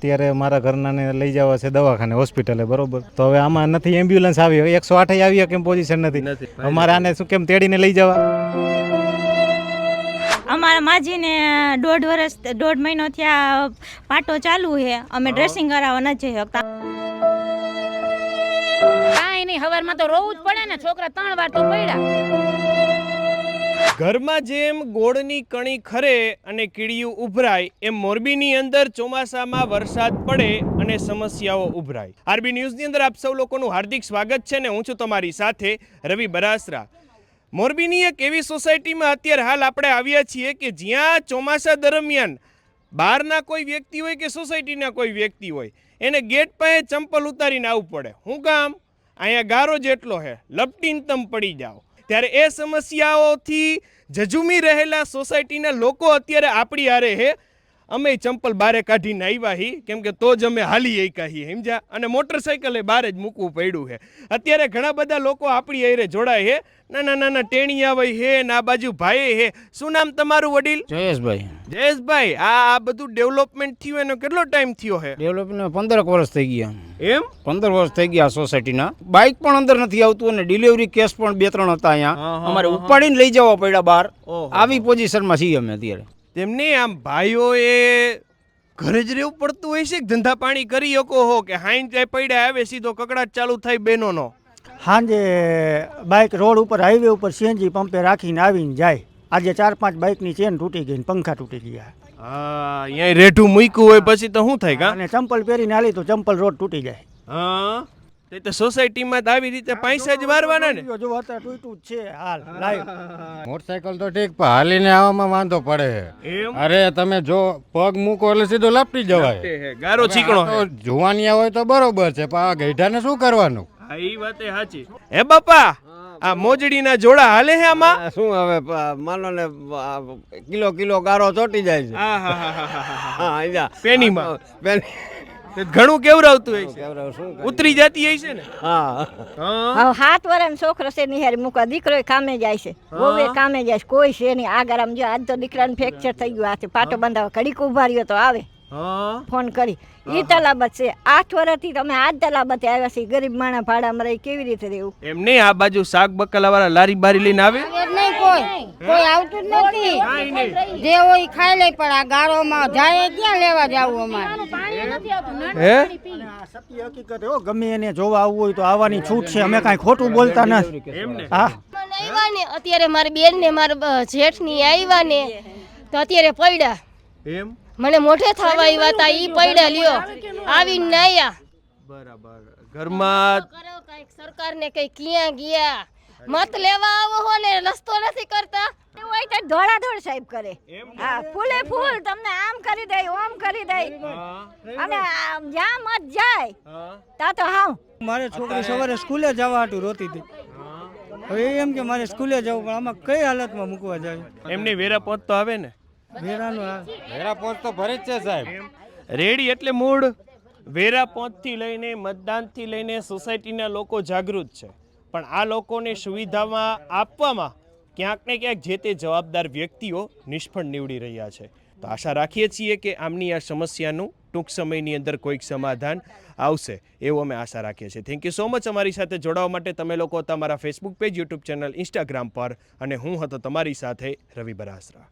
અત્યારે મારા ઘરનાને લઈ જવા છે દવાખાને હોસ્પિટલે બરોબર? તો હવે આમાં નથી એમ્બ્યુલન્સ આવી એકસો આઠ આવી કેમ પોઝિશન નથી? નથી. અમારે આને શું કેમ તેડીને લઈ જવા? અમારા માજીને દોઢ વર્ષ દોઢ મહિનો થયા પાટો ચાલુ છે. અમે ડ્રેસિંગ કરાવવા ન જઈ શકતા. કાંઈ નહીં હવારમાં તો રોવું જ પડે ને. છોકરા ત્રણ વાર તો પડ્યા. ઘરમાં જેમ ગોળની કણી ખરે અને કીડિયું ઉભરાય, એમ મોરબીની અંદર ચોમાસામાં વરસાદ પડે અને સમસ્યાઓ ઉભરાય. આરબી ન્યૂઝની અંદર આપ સૌ લોકોનું હાર્દિક સ્વાગત છે ને હું છું તમારી સાથે રવિ બરાસરા. મોરબીની એક એવી સોસાયટીમાં અત્યારે હાલ આપણે આવ્યા છીએ કે જ્યાં ચોમાસા દરમિયાન બહારના કોઈ વ્યક્તિ હોય કે સોસાયટીના કોઈ વ્યક્તિ હોય, એને ગેટ પાસે ચંપલ ઉતારીને આવવું પડે. હું કામ અહીંયા ગારો જેટલો હે, લપટીન તમ પડી જાઓ. ત્યારે એ સમસ્યાઓથી જજુમી રહેલા સોસાયટીના લોકો અત્યારે આપણી હારે હે. અમે ચંપલ બારે કાઢીને આવ્યા હી, કેમ કે તો જ અમે હાલી એકા હી, સમજ્યા? અને મોટરસાઇકલે બારે જ મૂકવું પડ્યું છે અત્યારે ઘણા બધા લોકો આપણી હારે જોડાય હે. નાના નાના ટેણી હોય હે, ને બાજુ ભાઈ હે. શું નામ તમારું વડીલ? જયેશભાઈ. જયેશભાઈ આ આ બધું ડેવલપમેન્ટ થયું એનો કેટલો ટાઈમ થયો હે? ડેવલપમેન્ટ પંદર વર્ષ થઈ ગયા. એમ? પંદર વર્ષ થઈ ગયા સોસાયટીના બાઇક પણ અંદર નથી આવતું અને ડિલિવરી કેસ પણ બે ત્રણ હતા અહીંયા. અમારે ઉપાડીને લઈ જવા પડ્યા બહાર. આવી પોઝિશનમાં છીએ અમે અત્યારે. તેમને આમ ભાઈઓએ ઘરે જ રહેવું પડતું હોય છે કે ધંધા પાણી કરી શકો હો કે હાઈન જાય પડ્યા આવે સીધો કકડાટ ચાલુ થાય બહેનોનો? સાંજે બાઇક રોડ ઉપર હાઈવે ઉપર સીએનજી પંપે રાખીને આવીને જાય. આજે ચાર પાંચ બાઇકની ચેન તૂટી ગઈ ને પંખા તૂટી ગયા. હા અહીંયા રેઢું મૂક્યું હોય પછી તો શું થાય કા? અને ચંપલ પહેરીને હાલી તો ચંપલ રોડ તૂટી જાય. હા તે તો સોસાયટીમાં તો આવી રીતે પૈસા જ વારવાના ને. જો અત્યારે તૂટ્યું જ છે હાલ લાઈવ મોટરસાયકલ તો ઠીક પણ હાલીને આવવામાં વાંધો પડે. અરે તમે જો પગ મૂકો એટલે સીધો લાપટી જવાય. ગારો ચીકણો જુવાનિયા હોય તો બરોબર છે પણ આ ગઈઢાને શું કરવાનું? હા ઈ વાત એ સાચી. હે બાપા આ મોજડીના જોડા હાલે હે આમાં? શું હવે માનો ને કિલો કિલો ગારો ચોટી જાય છે. હા હા હા હા પેનીમાં. ઘણું કેવરાવતું હોય છે? ઉતરી જતી હોય છે ને? હા. હા. હાથ સાત છોકરો છે નિહારી મૂકવા દીકરો કામે જાય છે. વહુએ કામે જાય છે. કોઈ છે નહીં. આગળ આમ જો આજ તો દીકરાને ફ્રેક્ચર થઈ ગયું હાથે પાટો બંધાવા કડીક ઊભા રહ્યો તો આવે. ફોન કરી. ઈ તલાબત છે. આઠ વર્ષથી તમે આ તલાબતે આવ્યા છે. ગરીબ માણા ભાડામાં રહી કેવી રીતે રહેવું? એમ નહીં આ બાજુ શાક બકલા વાળા લારી બારી લઈને આવે? નહીં કોઈ. કોઈ આવતું જ નથી. જે હોય ખાઈ લે પણ આ ગાળોમાં જાય ક્યાં લેવા જવું અમારે? પાણી નથી આવતું. હે? સત્ય હકીકત હો ગમે એને જોવા આવવું હોય તો આવવાની છૂટ છે. અમે કાંઈ ખોટું બોલતા નથી. હા. મને ને અત્યારે મારી બેન ને મારા જેઠની આવ્યા ને તો અત્યારે પડ્યા એમ? મને મોઢે થવા આવ્યા હતા ઈ પડ્યા લ્યો. આવી નાયા બરાબર. ઘરમાં કરો કંઈક સરકારને કઈ ક્યાં ગયા? મત લેવા આવો હો ને રસ્તો નથી કરતા. એવું હોય તો ધોળાધોળ સાહેબ કરે. હા ફૂલે ફૂલ તમને આમ કરી દે ઓમ કરી દે અને આમ જ્યાં મત જાય ત્યાં તો હાવ. મારે છોકરી સવારે સ્કૂલે જવા હતું રોતી હતી. હવે એમ કે મારે સ્કૂલે જવું પણ આમાં કઈ હાલતમાં મૂકવા જાય? એમની વેરા પહોંચ તો આવે ને. વેરાનું વેરા તો ભરે જ છે સાહેબ. રેડી એટલે મૂળ. વેરા પહોંચથી લઈને મતદાનથી લઈને સોસાયટીના લોકો જાગૃત છે. પણ આ લોકોને સુવિધામાં આપવામાં ક્યાંક ને ક્યાંક જે તે જવાબદાર વ્યક્તિઓ નિષ્ફળ નીવડી રહ્યા છે. તો આશા રાખીએ છીએ કે આમની આ સમસ્યાનું ટૂંક સમયની અંદર કોઈક સમાધાન આવશે એવું અમે આશા રાખીએ છીએ. થેન્ક યુ સો મચ અમારી સાથે જોડાવા માટે. તમે લોકો તમારા Facebook page YouTube channel Instagram પર અને હું હતો તમારી સાથે રવિ બરાસરા.